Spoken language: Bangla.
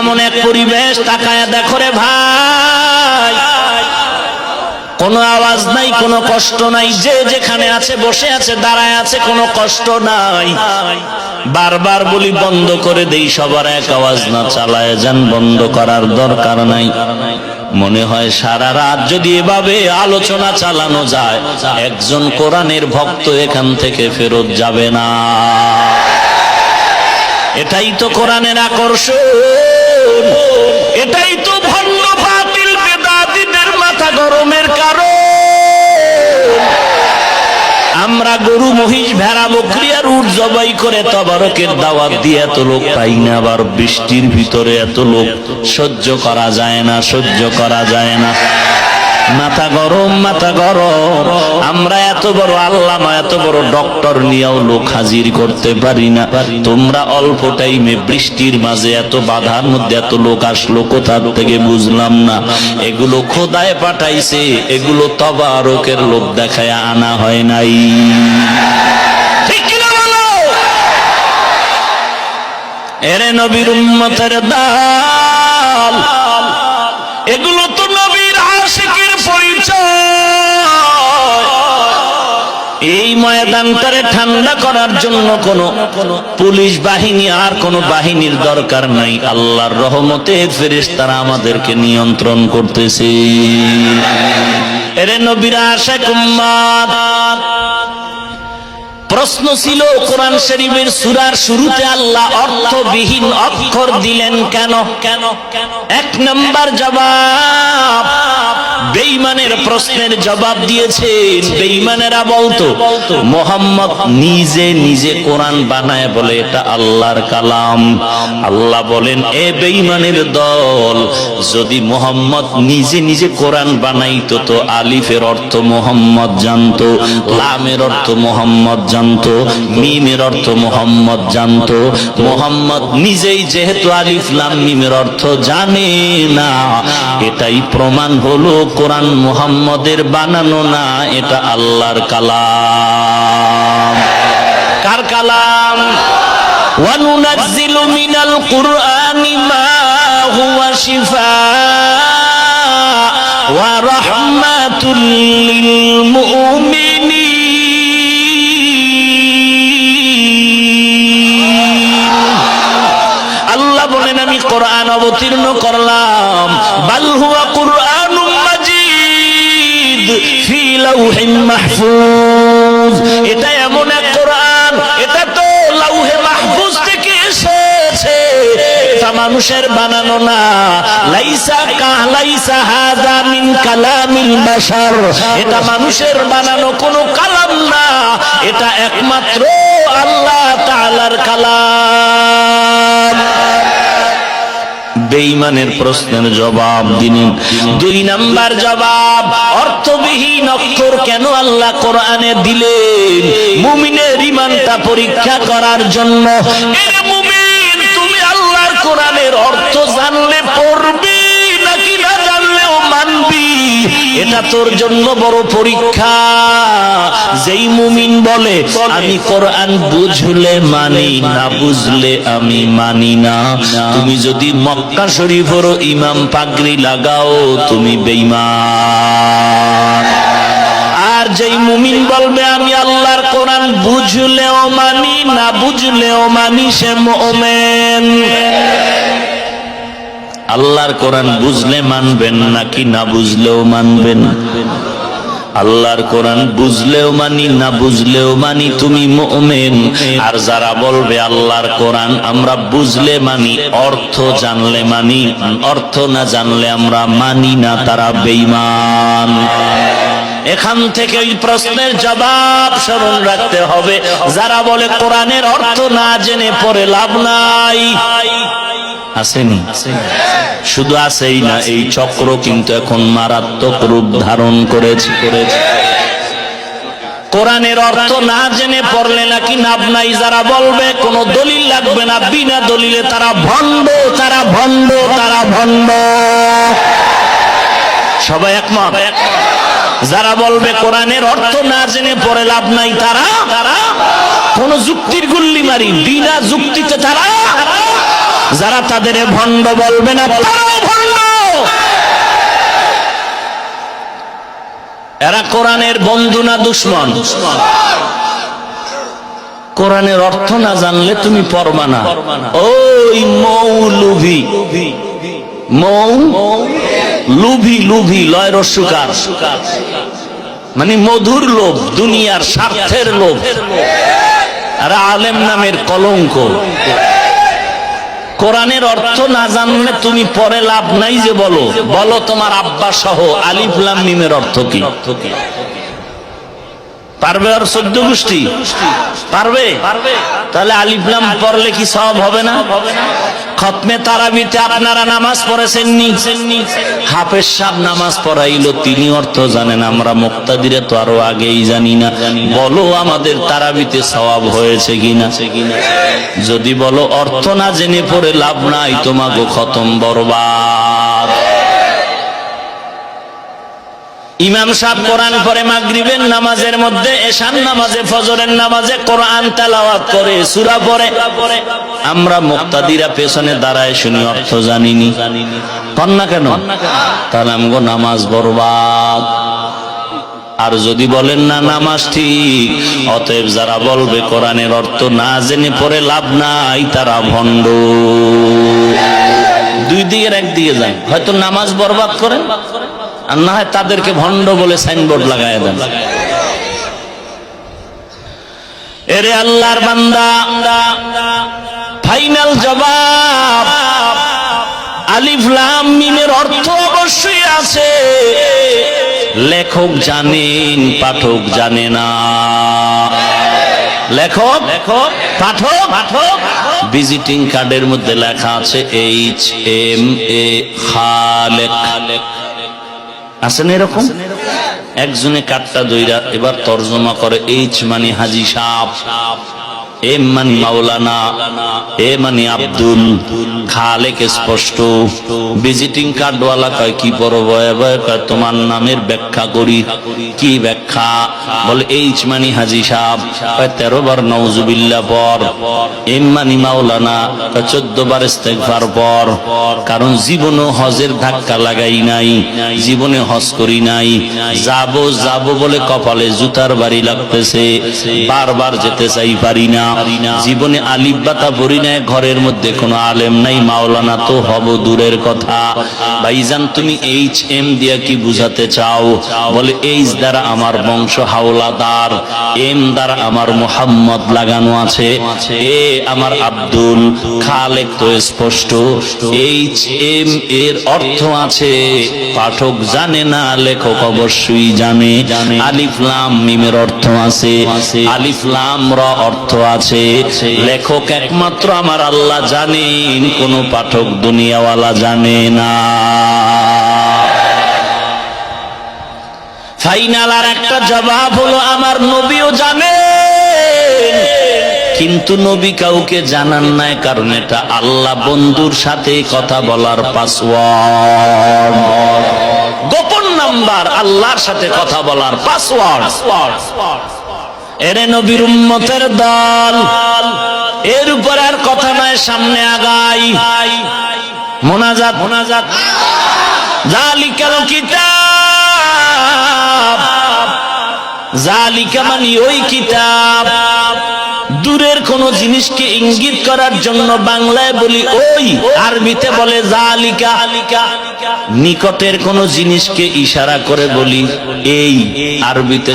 এমন এক পরিবেশ তাকায় দেখো রে ভাই। কোনো আওয়াজ নাই, কোনো কষ্ট নাই, যে যেখানে আছে, বসে আছে, দাঁড়ায় আছে, কোনো কষ্ট নাই। বারবার বলি, বন্ধ করে দেই সবার এক আওয়াজ না, চালায় যান, বন্ধ করার দরকার নাই। মনে হয় সারা রাত যদি এভাবে আলোচনা চালানো যায়, একজন কোরআনের ভক্ত এখান থেকে ফেরত যাবে না। এটাই তো কোরআনের আকর্ষণ। এটাই তো ভণ্ড বাতিল বেদাতিদের মাথা গরমের কারণ। আমরা গরু, মহিষ, ভেড়া, বকরি আর উট জবাই করে তবারকের দাওয়াত দিয়ে এত লোক পাই না, আবার বৃষ্টির ভিতরে এত লোক সহ্য করা যায় না, সহ্য করা যায় না। মাথা গরম মাথা গরম। আমরা এত বড় আল্লামা, এত বড় ডক্টর নিয়েও লোক হাজির করতে পারি না। তোমরা অল্প টাইমে বৃষ্টির মাঝে এত বাধার মধ্যে এত লোক আসলো কোথা থেকে বুঝলাম না। এগুলো খোদায় পাঠাইছে, এগুলো তবারকের লোক দেখায় আনা হয় নাই। এরে নবীর উম্মতের দাল এগুলো তো ময়দানটারে ঠান্ডা করার জন্য কোন পুলিশ বাহিনী আর কোন বাহিনীর দরকার নাই। আল্লাহর রহমতে ফেরেশতারা আমাদেরকে নিয়ন্ত্রণ করতেছে। এরে নবীরা আশেক উম্মাদ, প্রশ্ন ছিল, কোরআন শরীফের সুরার শুরুতে আল্লাহ অর্থবিহীন অক্ষর দিলেন কেন কেন কেন? এক নম্বর জবাব বেঈমানের প্রশ্নের জবাব দিয়েছেন। বেঈমানেরা বলতো, মোহাম্মদ নিজে নিজে কোরআন বানায় বলে এটা আল্লাহর কালাম। আল্লাহ বলেন, এ বেঈমানের দল, যদি মোহাম্মদ নিজে নিজে কোরআন বানাইতো তো আলিফের অর্থ মোহাম্মদ জানতো, লামের অর্থ মোহাম্মদ জানতো, মিমের অর্থ মোহাম্মদ জানতো। মোহাম্মদ নিজেই যেহেতু আলিফ, লাম, মিমের অর্থ জানে না, এটাই প্রমাণ হলো কোরআন মুহাম্মদের বানানো না, এটা আল্লাহর কালাম। কার কালাম? ওয়ানুনাজ্জিলু মিনাল কুরআনি মা হুয়া শিফা ওয়া রাহমাতুল লিল আল্লাহ বলেন, আমি কোরআন অবতীর্ণ করলাম। বাল হুয়া ফি লাউহিন মাহফুজ। এটা এমন এক কোরআন, এটা তো লাউহে মাহফুজ থেকে এসেছে। এটা মানুষের বানানো না। লাইসা কা, লাইসা হাযা মিন কালামিল বাশার। এটা মানুষের বানানো কোনো কালাম না। এটা একমাত্র আল্লাহ তাআলার কালাম। বেঈমানের প্রশ্নের জবাব দিন। দুই নাম্বার জবাব, অর্থবিহীন অক্ষর কেন আল্লাহ কোরআনে দিলেন? মুমিনের ইমানটা পরীক্ষা করার জন্য। মুমিন, তুমি আল্লাহর কোরআনের অর্থ জানলে এটা তোর জন্য বড় পরীক্ষা। যেই মুমিন বলে, আমি কোরআন বুঝলে মানি না, বুঝলে আমি মানি না। তুমি যদি মক্কা শরীফের ইমাম পাগড়ি লাগাও, তুমি বেঈমান। আর যেই মুমিন বলবে, আমি আল্লাহর কোরআন বুঝলেও মানি না, বুঝলেও মানি সে মোমেন। আল্লাহর কোরআন বুঝলে মানবেন নাকি না বুঝলেও মানবেন? আল্লাহর কোরআন বুঝলেও মানি, না বুঝলেও মানি, তুমি মোমেন। আর যারা বলবে আল্লাহর কোরআন আমরা বুঝলে মানি, অর্থ জানলে মানি, অর্থ না জানলে আমরা মানি না, তারা বেঈমান। এখান থেকে ওই প্রশ্নের জবাব স্মরণ রাখতে হবে। যারা বলে কোরআনের অর্থ না জেনে পড়ে লাভ নাই। আসেনি। শুধু আসেই না, এই চক্র কিন্তু এখন মারাত্মক রূপ ধারণ করেছে। করেছে কোরআনের অর্থ না জেনে পড়লে নাকি নাব নাই, যারা বলবে, কোন দলিল লাগবে না। বিনা দলিলে তারা ভণ্ড তারা ভণ্ড তারা ভণ্ড। সবাই একমত? যারা বলবে কোরআনের অর্থ না জেনে পড়ে লাভ নাই তারা তারা কোন যুক্তির গুল্লি মারি, বিনা যুক্তিতে তারা যারা তাদের ভণ্ড বলবে না এরা কোরআনের বন্ধু না দুশ্মন? কোরআনের অর্থ না জানলে তুমি পড়বা না। ওই মৌলুভি। মৌ? লুভি লুভি লয় রসুকার মানে মধুর লোভ, দুনিয়ার স্বার্থের লোভ। আর আলেম নামের কলঙ্ক। কোরআনের অর্থ না জানলে তুমি পরে লাভ নাই যে বলো। বলো তোমার আব্বা সহ, আলিফ লাম মিমের অর্থ কি? পারবে আর সদ্য গোষ্ঠী? পারবে? তাহলে আলিফলাম পড়লে কি সব হবে না? খতমে তারাবিতে আপনারা নামাজ পড়েছেন পড়েছেননি? হাফেজ সাহেব নামাজ পড়াইলো, তিনি অর্থ জানেন, আমরা মুক্তাদিরে তো আরও আগেই জানি না। বলো, আমাদের তারাবিতে সওয়াব হয়েছে কিনা? যদি বলো, অর্থ না জেনে পড়ে লাভ নাই তোমাকে খতম বরবাদ। ইমাম সাহেব কোরআন পরে মাগরিবের নামাজের মধ্যে এশান নামাজে, ফজরের নামাজে কোরআন তেলাওয়াত করে, সূরা পড়ে। আমরা মুক্তাদিরা পেছনে দাঁড়ায় শুনি, অর্থ জানিনি। কন্যা কেন? তাহলে আমগো নামাজ বরবাদ। আর যদি বলেন, না, নামাজ ঠিক। অতএব যারা বলবে, কোরআনের অর্থ না জেনে পড়ে লাভ নাই, তারা ভণ্ড। দুই দিকের একদিকে যান। হয়তো নামাজ বরবাদ করেন? আর না হয় তাদেরকে ভণ্ড বলে সাইনবোর্ড লাগায় দেন। এরে আল্লাহর বান্দা, ফাইনাল জবাব, আলিফ লাম মিমের অর্থ অবশ্যই আছে। লেখক জানেন, পাঠক জানে না। লেখক লেখক পাঠক পাঠক, ভিজিটিং কার্ডের মধ্যে লেখা আছে, এইচ এম এ খালেক। আছেন এরকম? একজনে কাটটা দইরা এবার তর্জমা করে এইচ মানে হাজি সাপ এম মানে মাওলানা, এ মানে আব্দুল খালেক স্পষ্ট। ভিজিটিং কার্ডওয়ালা কয়, কি পড়ব এবার কয়, তোমার নামের ব্যাখ্যা করি। কি ব্যাখ্যা? বলে এইচ মানে হাজি কয়, তেরো বার নওজুবিল্লা পর। এম মানে মাওলানা চোদ্দ বার ইস্তেগফার পর। কারণ জীবনও হজের ধাক্কা লাগাই নাই, জীবনে হজ করি নাই। যাব যাব বলে কপালে জুতার বাড়ি লাগতেছে, বারবার যেতে চাই পারি না। জীবনে আলিফ বাতা পড়ি নাই, ঘরের মধ্যে কোনো আলেম নাই, মাওলানা তো হব দূরের কথা। ভাইজান, তুমি এইচ এম দিয়া কি বুঝাতে চাও? বলে এইচ দ্বারা আমার বংশ হাওলাদার এম দ্বারা আমার মোহাম্মদ লাগানো আছে। এ আমার আব্দুল খালেক তো স্পষ্ট এইচ এম এর অর্থ আছে, পাঠক জানে না, লেখক অবশ্যই জানে। আলিফ লাম মিমের অর্থ আছে, আলিফ লাম র অর্থ আছে। লেখক একমাত্র আমার আল্লাহ জানেন, কোন পাঠক দুনিয়াওয়ালা জানে না। ফাইনাল আর একটা জবাব হলো, আমার নবীও জানে কিন্তু নবী কাউকে জানান নাই, কারণ এটা আল্লাহ বন্ধুর সাথে কথা বলার পাসওয়ার্ড গোপন নাম্বার, আল্লাহর সাথে কথা বলার পাসওয়ার্ড এরে নবীর উম্মতের দল। এর উপর আর কথা নয়, সামনে আগাই। মোনাজাত মোনাজাত। জালিকাল কিতাব। জালিকা মানে ওই কিতাব। দূরের কোন জিনিসকে ইঙ্গিত করার জন্য বাংলায় বলি ওই, আরবিতে বলে জালিকা নিকটের কোন জিনিসকে ইশারা করে বলি এই, আরবিতে